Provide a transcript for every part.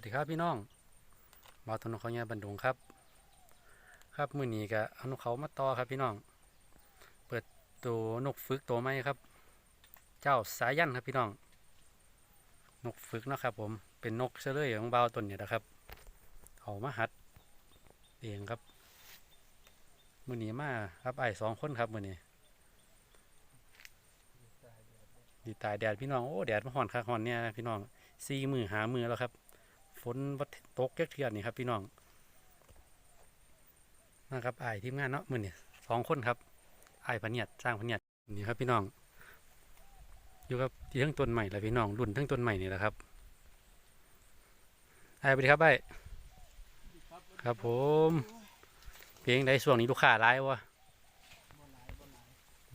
วัสดีครับพี่น้องบ่าตนเขาเนี่ยบันดุงครับ ครับมือหนีก็เอนกเขามาต่อครับพี่น้อง เปิดตัวนกฝึกตัวใหม่ครับ เจ้าสายันครับพี่น้อง นกฝึกนะครับ ผมเป็นนกเฉลยของเบาต้นเนี่ยนะครับเอามาหัดเองครับ มือหนีมาครับไอ้สองคนครับมือหนีดีตายแดดพี่น้องโอ้แดดมาห่อนคักห่อนเนี่ยพี่น้องสี่มือหามือแล้วครับ ฝนวัดตกแก๊กเทือนนี่ครับพี่น้องนะครับไอ้ทีมงานเนาะมือนี่สองคนครับไอ้พเนียดสร้างพเนียดนี่ครับพี่น้อง อยู่กับที่ทั้งต้นใหม่และพี่น้องรุ่นทั้งต้นใหม่นี่แหละครับไอ้ายสวัสดีครับไอ้ครับผม เพลงได้ช่วงนี้ลูกค้าร้ายวะ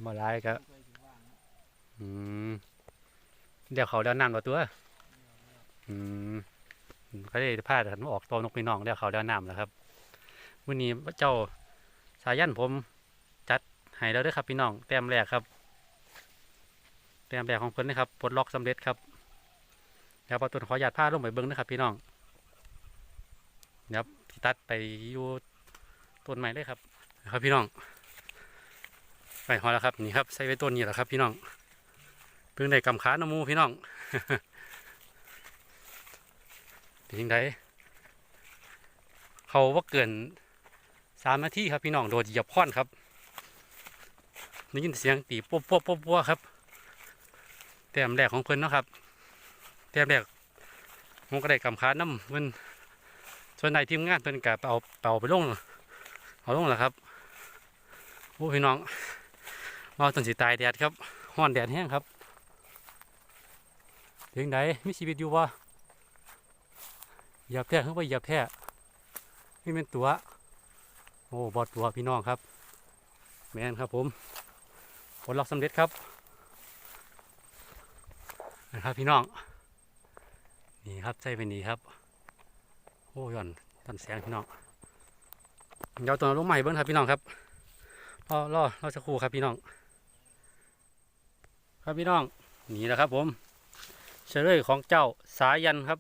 มาร้ายครับอืมเดี๋ยวเขาเดี๋ยวนั่นว่าตัว อืม เขาได้พากันมาออกตัวนกพี่น้องแล้วเขาเดินน้ำแล้วครับวันนี้เจ้าสายันผมจัดให้แล้วด้วยครับพี่น้องแต้มแรกครับแต้มแรกของเพิ่นนะครับปลดล็อกสำเร็จครับเดี๋ยวพอตุนขอหยาดผ้าลงไปเบิ้งนะครับพี่น้องเดี๋ยวที่ตัดไปอยู่ต้นใหม่เลยครับครับพี่น้องไปหอแล้วครับนี่ครับใส่ไว้ต้นนี้แหละครับพี่น้องเพิ่งได้กำขาหนำหมูพี่น้อง เป็นยังไงเขาว่าเกินสามนาทีครับพี่น้องโดดเหยียบค้อนครับได้ยินเสียงตีปุ๊บปุ๊บปุ๊บปุ๊บครับ แต้มแรกของเพิ่นนะครับ แต้มแรกผมก็ได้กำขาน้ำเพิ่นส่วนในทีมงานเพิ่นกับเอาเป่าไปลงเอาลงแล้วครับโอ้พี่น้องมาต้นสีตายแดดครับห้อนแดดแห้งครับถึงไหนมีชีวิตอยู่วะ หยียบแท้ขึ้นไปเหยียบแท้นี่เป็นตัว โอ้บอดตัวพี่น้องครับ แมนครับผมผลลัพธ์สำเร็จครับนะครับพี่น้อง นี่ครับใส่เป็นนี่ครับ โอ้ย่อนตันแสงพี่น้องเดี๋ยวตัวลงใหม่เบิ้งครับพี่น้องครับรอรอรอสักครู่ครับพี่น้อง ครับพี่น้องนี่แหละครับผมเฉลยของเจ้าสายันครับ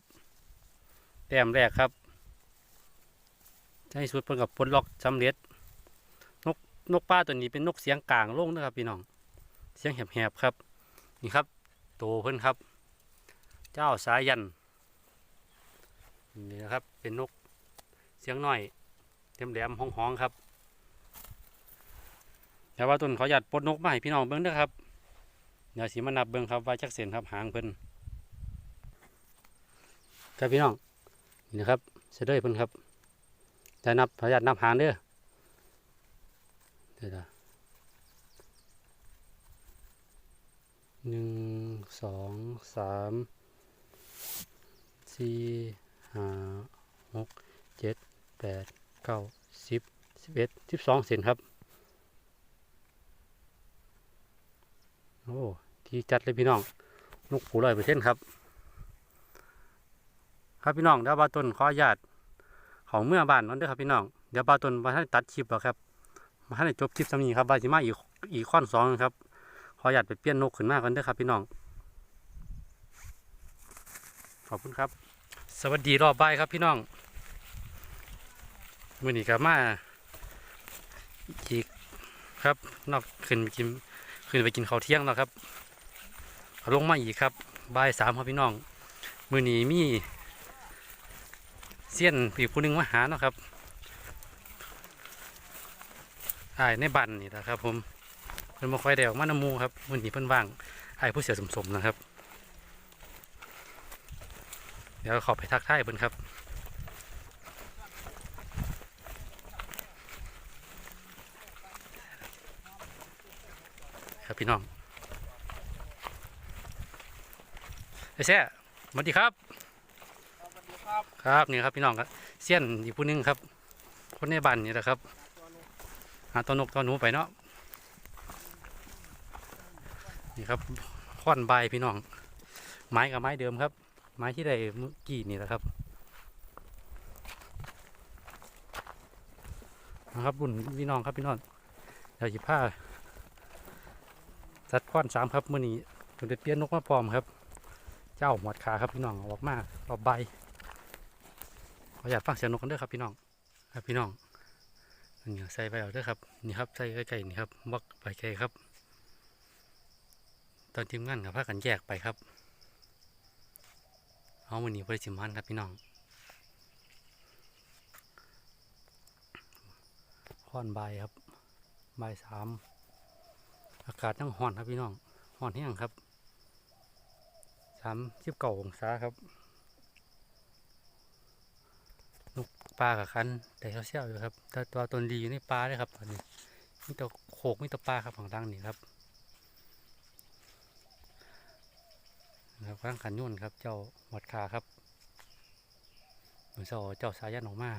แต้มแรกครับในสุดเพิ่นกับปลดล็อกสำเร็จ นกนกป้าตัวนี้เป็นนกเสียงกลางโล่งนะครับพี่น้อง เสียงแหบๆครับ นี่ครับโตเพิ่นครับ เจ้าสายันนี่นะครับเป็นนกเสียงน้อยเต็มแหลมๆห้องครับแต่ว่าต้นขอหยัดปลดนกมาให้พี่น้องเบิ้งเด้อครับเดี๋ยวสิมานับเบิ้งครับว่าจักเส้นครับหางเพิ่นครับพี่น้อง นี่นะครับเสด็จเพิ่นครับจะนับขออนุญาตนับหางเด้อเดี๋ยวหนึ่งสองสามสี่ห้าหกเจ็ดแปดเก้าสิบสิบเอ็ดสิบสองเซนครับ โอ้ ที่จัดเลยพี่น้องนกผูร้อยเปอร์เซ็นต์ครับ ครับพี่น้องเดี๋ยวบาต้นขออนุญาตของเมื่อบ้านนั่นเด้อครับพี่น้องเดี๋ยวบาต้นมาให้ตัดคลิปแล้วครับมาให้จบคลิปสำนีครับบาจิมาอีกอีกข้อนสองครับขออนุญาตไปเปลี่ยนนกขึ้นมากันเด้อครับพี่น้อง ขอบคุณครับ สวัสดีรอบบ่ายครับพี่น้องมื่อนี้ครับมาอีกครับนอกขึ้นไปกินขึ้นไปกินข้าวเที่ยงแล้วครับลงมาอีกครับบ่ายสามครับพี่น้อง มื่อนี้มี เสี้ยนอีกผู้นึงมาหาเนาะครับไอายในบันนี่นะครับ ผมเพิ่นมาคอยเดวมาน้ำมูครับวันนี้เพิ่นว่างไอายผู้เสียสมสมนะครับ เดี๋ยวขอไปทักทายเพิ่นครับครับพี่น้องไอ้แซ่สวัสดีครับ ครับครับนี่ครับพี่น้องครับเสี้ยนอีกผู้หนึงครับ คนในบ้านนี่แหละครับหาตัวนกตัวหนูไปเนาะนี่ครับค้อนใบพี่น้อง ไม้กับไม้เดิมครับ ไม้ที่ได้เมื่อกี้นี่แหละครับนะครับรุ่นพี่น้องครับพี่น้องเดี๋ยวหยิบผ้าสัดค้อนสามครับมื่อนี้ถึงได้เปลี่ยนนกมาพร้อมครับ เจ้าหมวดขาครับพี่น้องอออกมารอบใบ ออยากฟังเสียงนกกันด้อครับพี่น้องครับพี่น้องนี่ใส่ไปเอาด้อครับนี่ครับใส่ใกล้ๆนี่ครับบักไปไกลครับ ตอนทีมงานกับพากันแยกไปครับเอาวันนี้บริสิมันครับพี่น้องค่อนบ่ายครับใบสามอากาศยังห่อนครับพี่น้องห่อนแห้งครับสามสิบเก้าองศาครับ ปลากับคันแต่เขาเชี่ยวอยู่ครับแต่ตัวตนดีอยู่ในปลาเลยครับตอนนี้มีตัวโขกมีตัวปลาครับของดังนี่ครับครับร่างขันยุ่นครับ เจ้าหมดขาครับเหมือนเจ้าเจ้าสายันออกมา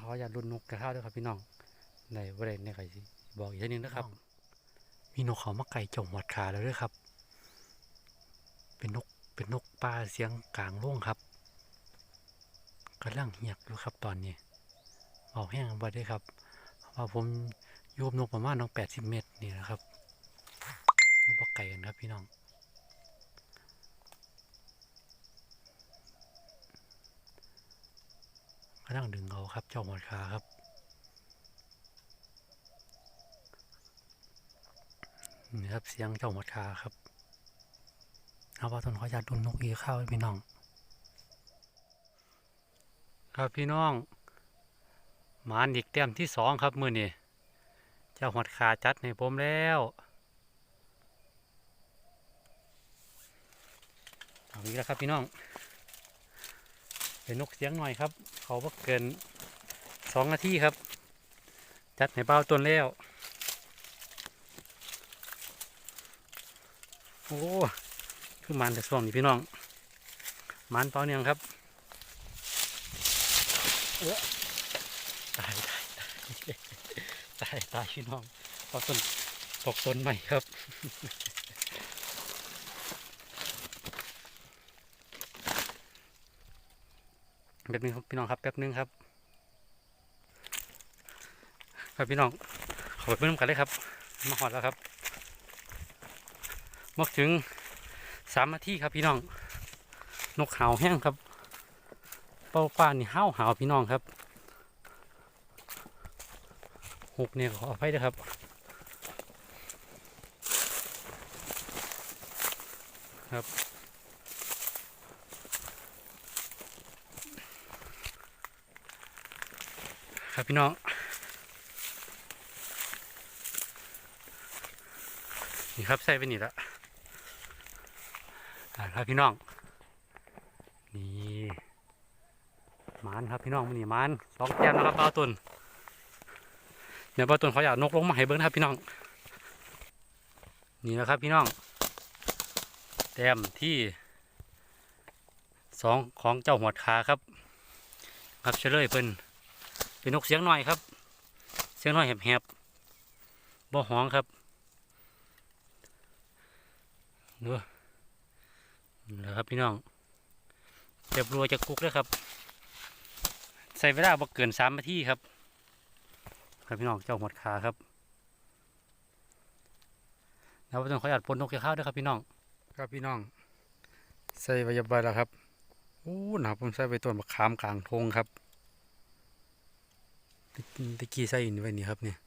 เขาอยากรุนนกกระเท้าด้วยครับพี่น้องในบริเวณในไข่สิบอกอีกทีนึงนะครับ มีนกเขามาไก่จ้าหมดขาแล้วด้วยครับ เป็นนก เป็นนกปลาเสียงกลางโล่งครับกำลังเหียบอยู่ครับตอนนี้เอาแห้งบ่ได้ครับว่าผมอยูบนกประมาณน้องแปดสิบเมตรนี่นะครับอยูบไก่กันครับพี่น้องกำลังดึงเอาครับ เจ้าหมดขาครับ นี่ครับเสียงเจ้าหมดขาครับ เอาว่าต้นขออยากดุนนกอีข้าพี่น้อง ครับพี่น้อง หมานอีกแต้มที่สองครับมือนี่เจ้าหดขาจัดให้ผมแล้วเอาอีกแล้วครับพี่น้อง เป็นนกเสียงหน่อยครับ เขาบ่เกินสองนาทีครับ จัดให้เบ้าต้นแล้ว โอ้ คือมันแต่ช่วงนี้พี่น้องมันต่อเนื่องครับเออตายตายตายตายตายพี่น้องพอต้นตกต้นใหม่ครับแป๊บนึงครับพี่น้องครับแป๊บนึงครับครับพี่น้องขอไปเพิ่มกันเลยครับ มาหอดแล้วครับมาถึง สามนาทีครับพี่น้อง นกเขาแห้งครับ เป้าป้านี่ห้าวหาวพี่น้องครับหกเนี่ยขออภัยด้วยครับครับ ครับพี่น้อง นี่ครับใส่ไปนี่ละอ่า ครับพี่น้อง นี่มานครับพี่น้องมันนี่มานสองแก้มนะครับเป้าตุนเดี๋ยวเป้าตุนเขาอยากนกลงมาให้เบิ้งนะครับพี่น้อง นี่นะครับพี่น้อง แต้มที่สองของเจ้าหัวขาครับ ครับเฉลยเป็นเป็นนกเสียงหน่อยครับ เสียงหน่อยแหบๆบ่ห้องครับดูนะครับพี่น้องเจ็บรัวจะกุกเลยครับ ใส่เวลาบ่เกินสามนาทีครับ ครับพี่น้องเจ้าหมดขาครับแล้วต้องขออนุญาตปนนกข้าวด้วยครับพี่น้อง ครับพี่น้อง ใส่ไว้เรียบแล้วครับอู้นะครับผมใส่ไปต้นมะขามกลางทงครับตะตะกี้ใส่อินไว้นี่ครับเนี่ย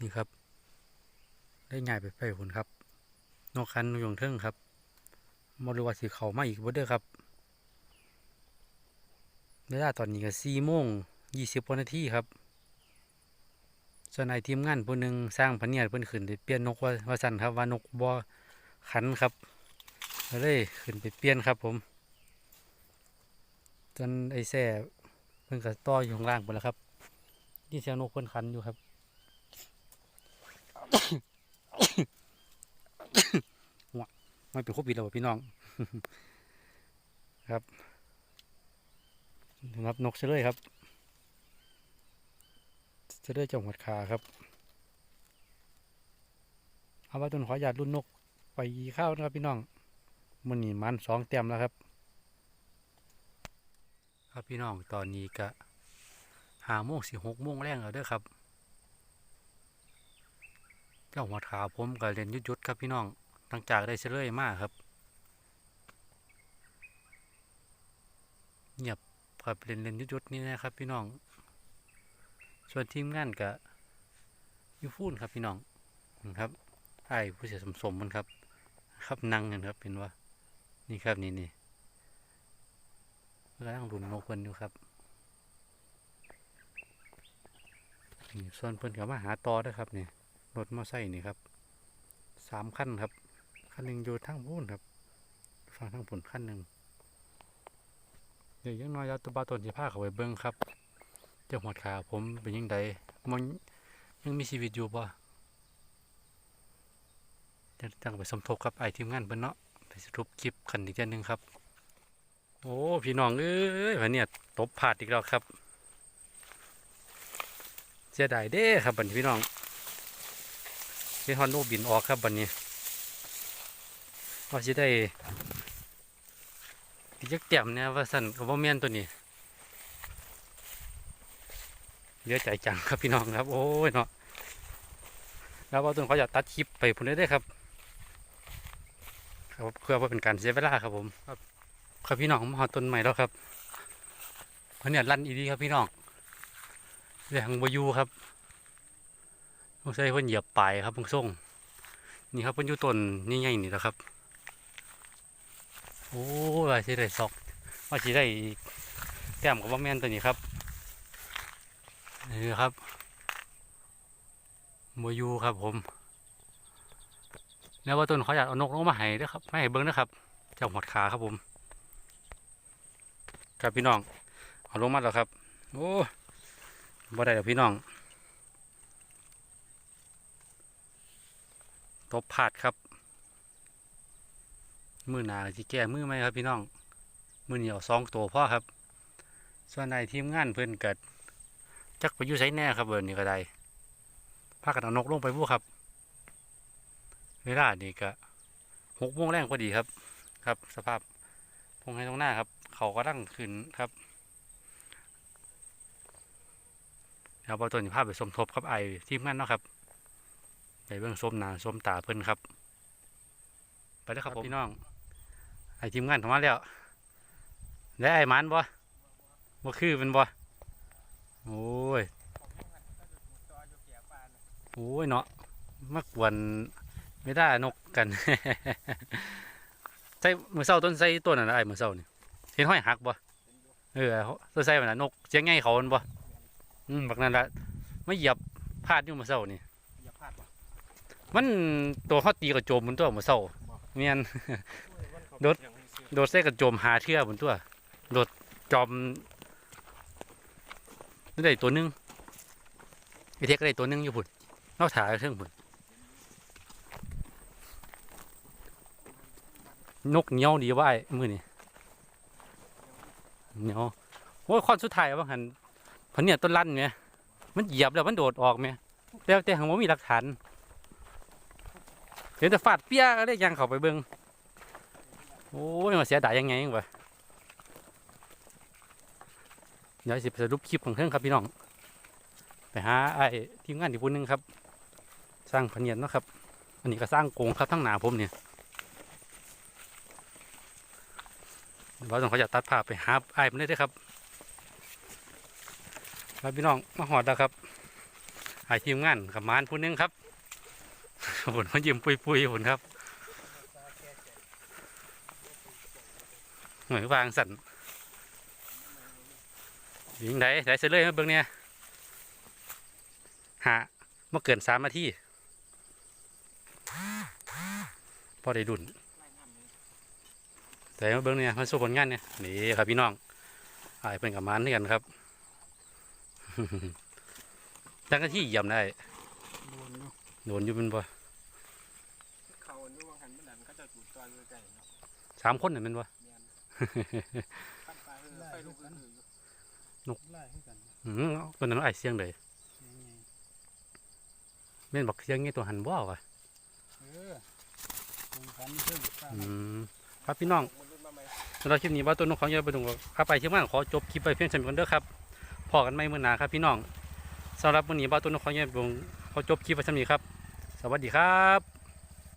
นี่ครับ ได้ง่ายไปไปผลครับ นกคันนกยงเทิงครับ มรู้ว่าสิเขามาอีกบ่เด้อครับเวลาตอนนี้ก็สี่โมงยี่สิบนาทีครับ ส่วนไอทีมงานผู้หนึ่งสร้างพเนียดเพิ่นขึ้นไปเปลี่ยนนกว่าว่าสันครับว่านกบ่ขันครับเลยขึ้นไปเปลี่ยนครับผม จนไอแซ่เพิ่นก็ต่ออยู่ข้างล่างไปแล้วครับนี่เสียงนกเพิ่นขันอยู่ครับ ไม่เป็นโควิดแล้วพี่น้อง ครับนะครับนกเฉลยครับเฉลยจังหวัดขาครับเอาว่าต้นขอหยาดรุ่นนกไปข้าวนะครับพี่น้องมันนี่มันสองเต็มแล้วครับ ครับพี่น้องตอนนี้ก็หาโมงสี่หกโมงแรงแล้วเด้อครับ เจ้าหัวขาผมก็เล่นยุดยุดๆครับพี่น้อง หลังจากได้เฉลยมากครับเงียบครับเล่นเล่นยุดๆนี่นะครับ พี่น้อง ส่วนทีมงานก็อยู่ฟูนครับพี่น้องนะครับไอ้ผู้เสียสมสมมันครับ ครับนั่งกันครับเป็นว่า นี่ครับนี่นี่กำลังรุนนกเพิ่นอยู่ครับส่วนเพิ่นก็มาหาตอเด้วยครับนี่รถมอไซค์นี่ครับสามคันครับ คันหนึ่งอยู่ทางพูนครับฝั่งทางผุ่นคันหนึ่งเดี๋ยวยังน้อยยาตัวบาตนจะพาเขาไปเบิ้งครับเจ้าหัวขาผมเป็นยังไงมันยังมีชีวิตอยู่บ่จะตั้งไปสมทบกับไอทีมงานเพิ่นเนาะไปสรุปคลิปคันอีกเทียหนึ่งครับ โอ้พี่น้องเอ้ยวันนี้ตบผาดอีกแล้วครับเสียดายเด้ครับบัดนี้พี่น้องเฮ็ดฮอนโนบินออกครับบัดนี้ ว่าสิได้ติจักเต็มเนี่ยว่าสั่นกับว่าแม่นตัวนี้เหลือใจจังครับพี่น้องครับ โอ้ยเนาะแล้วว่าต้นเขาอยากตัดคลิปไปพุ่นได้เด้ครับครับเพื่อว่าเป็นการเสียเวลาครับผมครับครับพี่น้องผมหอต้นใหม่แล้วครับเพราะเนี่ยลั่นอีดีครับพี่น้องเรื่องบอยูครับต้องใช้เพิ่นเหยียบปลายครับพงส่งนี่ครับเพิ่นยูต้นนี่ใหญ่นี่แหล้วครับ โอ้ยว่าสิได้ซอกว่าสิได้อีกแต้มกับว่าแม่นตัวนี้ครับนี่ครับบอยูครับผมแล้วว่าต้นเขาอยากเอานกลงมาให้ด้วยครับไม่ให้เบิ้งนะครับเจ้าหมดขาครับผม ครับพี่น้องเอาลงมาแล้วครับโอ้บ่ได้แล้วพี่น้องตบผาดครับ มือหนาสิแก้มือไหมครับพี่น้อง มือเหนียวสองตัวพ่อครับ ส่วนในทีมงานเพื่อนเกิดจักไปยู่ไสแน่ครับเบิร์นี่ก็ได้พากันเอานกลงไปบู้ครับ เวลานี่ก็หกโมงแรงพอดีครับ ครับ สภาพพงให้ตรงหน้าครับ เขาก็ตั้งขึ้นครับแล้วพอตัวนี้ภาพไปสมทบกับไอทีมงานเนาะครับไปเบื้องส้มนาส้มตาเพิ่นครับ ไปแล้วครับพี่น้อง อทีมงานของมาแล้วได้ไอมันบ่บ่คือเป็นบ่โอ้ยโอ้ยเนาะมากวนไม่ได้นกกันใส่มือเศร้าต้นใส่ต้นอะไรมือเศร้านี่เห็นห้อยหักบ่เออต้นใส่มันน่ะนกเสียงไงเขามันบ่อืมบักนั้นละไม่เหยียบพลาดอยู่มือเศร้านี่อย่าพลาดว่ะมันตัวเขาตีกระโจมบนตัวมือเศร้าเมียนโดด โดดใส่กระโจมหาเทือบนตัว โดดจอมนี่ได้ตัวหนึงไอเทกก็ได้ตัวหนึงอยู่พุ่นนอกถาเครื่องพุ่นนกเหนียวดีว่าไอ้มือนี่เหนียวโอ้ยข้อนสุดท้ายว่าหันพันเนี่ยต้นลั่นเนี่ยมันเหยียบแล้วมันโดดออกไหมแต่แต่ของผมมีหลักฐานเห็นแต่ฟาดเปี้ยก็ได้ยังเข้าไปเบิ่ง โอ้ยมาเสียดายยังไงวะเดี๋ยวสิไปสรุปคลิปของเพื่อนครับพี่น้อง ไปหาไอ้ทีมงานอีกคนหนึงครับ สร้างพเนียนเนาะครับ อันนี้ก็สร้างโกงครับทั้งหนาผมเนี่ยเราต้องเขาจะตัดภาพไปหาไอ้ผมได้ด้วยครับแล้วพี่น้องมาหอดแล้วครับไอ้ทีมงานกับมานผู้หนึงครับผลมายิ้มปุยปุยๆผลครับ หน่วยวางสั่นยิงไดไดเสร็จเลยมาเบิ่งเนี่ยหาเมื่อเกินสามนาทีพอได้ดุนแต่มาเบิ่งเนี่ยมาสู้ผลงานเนี่ยนี่ครับพี่น้องอายเป็นกับมันนี่กันครับตั้งแต่ที่เยี่ยมได้โดนเนอยู่เป็นบ่เขาอันนี้วามันเนไกลๆเนาะสามคนน่ะเป็นบ่ นขั้นไปเออไฟลุกขึ้นอยู่ไล่ให้กันอืมคนนั้นไอายเสียงเลยยังไงแม่นบอกเสียงงี้ตัวหันบ่าวะเออลงพันเครื่องสร้างอืมครับพี่น้องมันรุ่นมาไหมสำหรับคลิปนี้ว่าต้นนกของยายประดุงครับไปเชียงใหม่ขอจบคลิปไปเพียงเท่านี้ก่อนเด้อครับพอกันไม่เมื่อหนาครับพี่น้องสำหรับวันนี้ว่าต้นนกของยายประดุงขอจบคลิปไปเท่านี้ครับ สวัสดีครับ